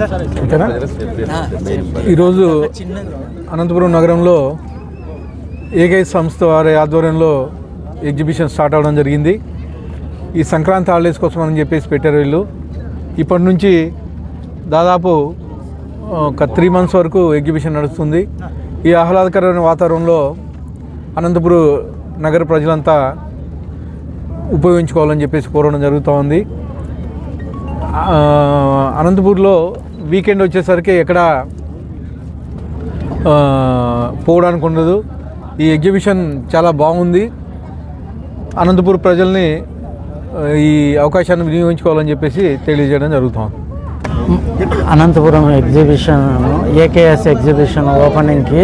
ఓకేనా? ఈరోజు అనంతపురం నగరంలో ఏకై సంస్థ వారి ఆధ్వర్యంలో ఎగ్జిబిషన్ స్టార్ట్ అవ్వడం జరిగింది. ఈ సంక్రాంతి హాలిడేస్ కోసం అని చెప్పేసి పెట్టారు వీళ్ళు. ఇప్పటి నుంచి దాదాపు ఒక త్రీ మంత్స్ వరకు ఎగ్జిబిషన్ నడుస్తుంది. ఈ ఆహ్లాదకరమైన వాతావరణంలో అనంతపురం నగర ప్రజలంతా ఉపయోగించుకోవాలని చెప్పేసి కోరడం జరుగుతూ ఉంది అనంతపూర్లో వీకెండ్ వచ్చేసరికి ఎక్కడ పోవడానికి ఉండదు. ఈ ఎగ్జిబిషన్ చాలా బాగుంది. అనంతపూర్ ప్రజల్ని ఈ అవకాశాన్ని వినియోగించుకోవాలని చెప్పేసి తెలియజేయడం జరుగుతుంది అనంతపురం ఎగ్జిబిషన్ ఏకేఎస్ ఎగ్జిబిషన్ ఓపెనింగ్కి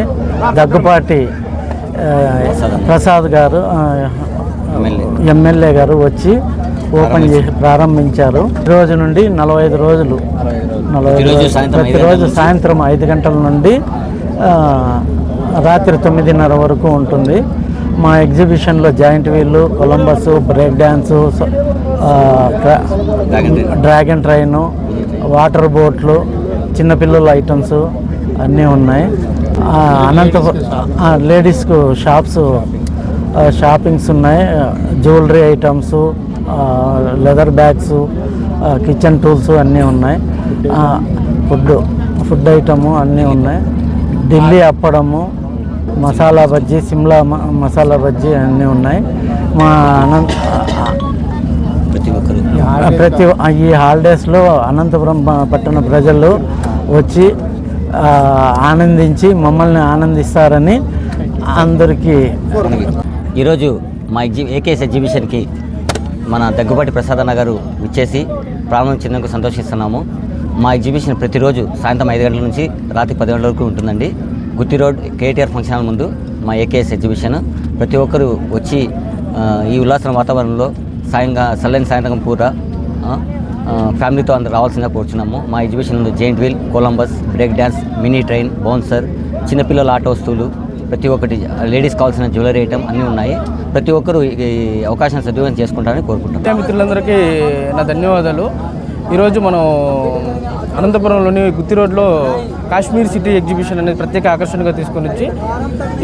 దగ్గుపాటి ప్రసాద్ గారు ఎమ్మెల్యే గారు వచ్చి ఓపెన్ చేసి ప్రారంభించారు. ఈ రోజు నుండి నలభై ఐదు రోజులు. నలభై ఐదు ప్రతిరోజు రోజులు- సాయంత్రం ఐదు ప్రతిరోజు గంటల నుంచి. సాయంత్రం ఐదు గంటల నుండి రాత్రి తొమ్మిదిన్నర వరకు ఉంటుంది. మా ఎగ్జిబిషన్లో joint wheel Columbus break dance dragon train. Water బోట్లు చిన్నపిల్లల ఐటమ్స్ అన్నీ ఉన్నాయి. ఆ, లేడీస్కు షాప్స్ షాపింగ్స్ ఉన్నాయి. Jewellery items leather bags kitchen tools అన్నీ ఉన్నాయి. ఫుడ్ ఫుడ్ ఐటము అన్నీ ఉన్నాయి. ఢిల్లీ అప్పడము మసాలా బజ్జీ సిమ్లా మసాలా బజ్జీ అన్నీ ఉన్నాయి. మా అనంత ప్రతి ఈ హాలిడేస్లో అనంతపురం పట్టణ ప్రజలు వచ్చి ఆనందించి మమ్మల్ని ఆనందిస్తారని అందరికీ ఈరోజు మా ఎగ్జి ఏకేఎస్ ఎగ్జిబిషన్కి మన దగ్గుబాటి ప్రసాదన్న గారు విచ్చేసి ప్రారంభించినందుకు సంతోషిస్తున్నాము. మా ఎగ్జిబిషన్ ప్రతిరోజు సాయంత్రం ఐదు గంటల నుంచి రాత్రి పది గంటల వరకు ఉంటుందండి. Gooty road KTR function hall ముందు మా ఏకేఎస్ ఎగ్జిబిషన్. ప్రతి ఒక్కరూ వచ్చి ఈ ఉల్లాసన వాతావరణంలో సాయంగా చల్లని సాయంత్రం పూట ఫ్యామిలీతో అందరూ రావాల్సిందిగా కోరుచున్నాము. మా ఎగ్జిబిషన్ ఉంది giant wheel Columbus break dance mini train bouncer చిన్నపిల్లల ఆట వస్తువులు ప్రతి ఒక్కటి లేడీస్ కావాల్సిన జ్యువెలరీ ఐటమ్ అన్నీ ఉన్నాయి. ప్రతి ఒక్కరూ ఈ అవకాశం అవకాశాన్ని సద్వినియోగం చేసుకుంటారని కోరుకుంటాను మిత్రులందరికీ నా ధన్యవాదాలు. ఈరోజు మనం అనంతపురంలోని గుత్తి రోడ్లో కాశ్మీర్ సిటీ ఎగ్జిబిషన్ అనేది ప్రత్యేక ఆకర్షణగా తీసుకొని వచ్చి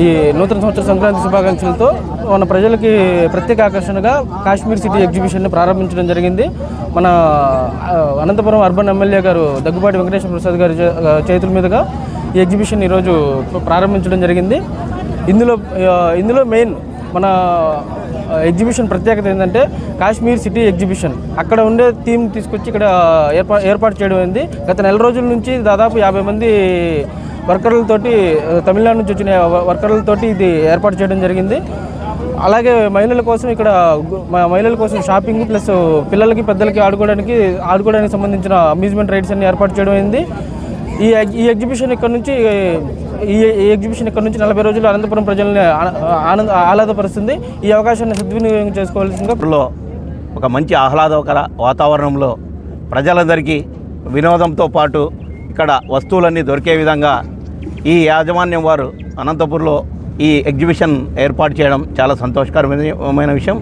ఈ నూతన సంవత్సర సంక్రాంతి శుభాకాంక్షలతో మన ప్రజలకి ప్రత్యేక ఆకర్షణగా కాశ్మీర్ సిటీ ఎగ్జిబిషన్ని ప్రారంభించడం జరిగింది. మన అనంతపురం అర్బన్ ఎమ్మెల్యే గారు దగ్గుబాటి వెంకటేశ్వర ప్రసాద్ గారి చే- చేతుల మీదుగా ఈ ఎగ్జిబిషన్ ఈరోజు ప్రారంభించడం జరిగింది. ఇందులో ఇందులో మెయిన్ మన ఎగ్జిబిషన్ ప్రత్యేకత ఏంటంటే కాశ్మీర్ సిటీ ఎగ్జిబిషన్. అక్కడ ఉండే థీమ్ తీసుకొచ్చి ఇక్కడ ఏర్పా ఏర్పాటు చేయడం అయింది. గత నెల రోజుల నుంచి దాదాపు యాభై మంది వర్కర్లతోటి తమిళనాడు నుంచి వచ్చిన వర్కర్లతోటి ఇది ఏర్పాటు చేయడం జరిగింది. అలాగే మహిళల కోసం ఇక్కడ మహిళల కోసం షాపింగ్ ప్లస్ పిల్లలకి పెద్దలకి ఆడుకోవడానికి ఆడుకోవడానికి సంబంధించిన అమ్యూజ్మెంట్ రైడ్స్ అన్ని ఏర్పాటు చేయడం అయింది. ఈ ఎగ్- ఈ ఎగ్జిబిషన్ ఇక్కడ నుంచి ఈ ఎగ్జిబిషన్ ఇక్కడ నుంచి నలభై రోజులు అనంతపురం ప్రజల్ని ఆనంద ఆహ్లాదపరుస్తుంది. ఈ అవకాశాన్ని సద్వినియోగం చేసుకోవాల్సిందిగా ఇప్పుడు ఒక మంచి ఆహ్లాదకర వాతావరణంలో ప్రజలందరికీ వినోదంతో పాటు ఇక్కడ వస్తువులన్నీ దొరికే విధంగా ఈ యాజమాన్యం వారు అనంతపూర్లో ఈ ఎగ్జిబిషన్ ఏర్పాటు చేయడం చాలా సంతోషకరమైన విషయం.